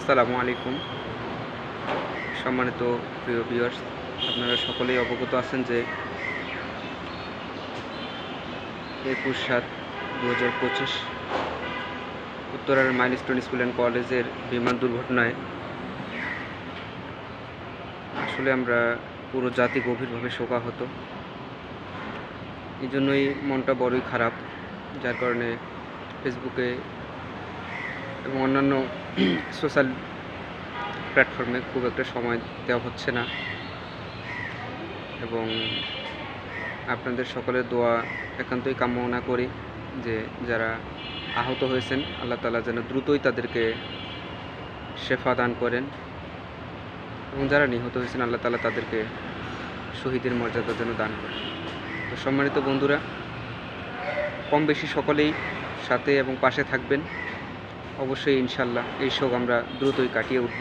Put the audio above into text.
আসসালামু আলাইকুম। সম্মানিত প্রিয় ভিউয়ার্স আপনারা সকলেই অবগত আছেন যে একুশ সাত দু হাজার পঁচিশ উত্তরার মাইলস্টোন স্কুল অ্যান্ড কলেজের বিমান দুর্ঘটনায় আসলে আমরা পুরো জাতি গভীরভাবে শোকাহত। এই জন্যই মনটা বড়ই খারাপ, যার কারণে ফেসবুকে এবং অন্যান্য সোশ্যাল প্ল্যাটফর্মে খুব একটা সময় দেওয়া হচ্ছে না। এবং আপনাদের সকলের দোয়া একান্তই কামনা করি যে যারা আহত হয়েছেন, আল্লাহ তালা যেন দ্রুতই তাদেরকে শেফা দান করেন। এবং যারা নিহত হয়েছেন, আল্লাহ তালা তাদেরকে শহীদের মর্যাদা যেন দান করেন। তো সম্মানিত বন্ধুরা কম বেশি সকলেই সাথে এবং পাশে থাকবেন। অবশ্যই ইনশাল্লাহ এই শোক আমরা দ্রুতই কাটিয়ে উঠব।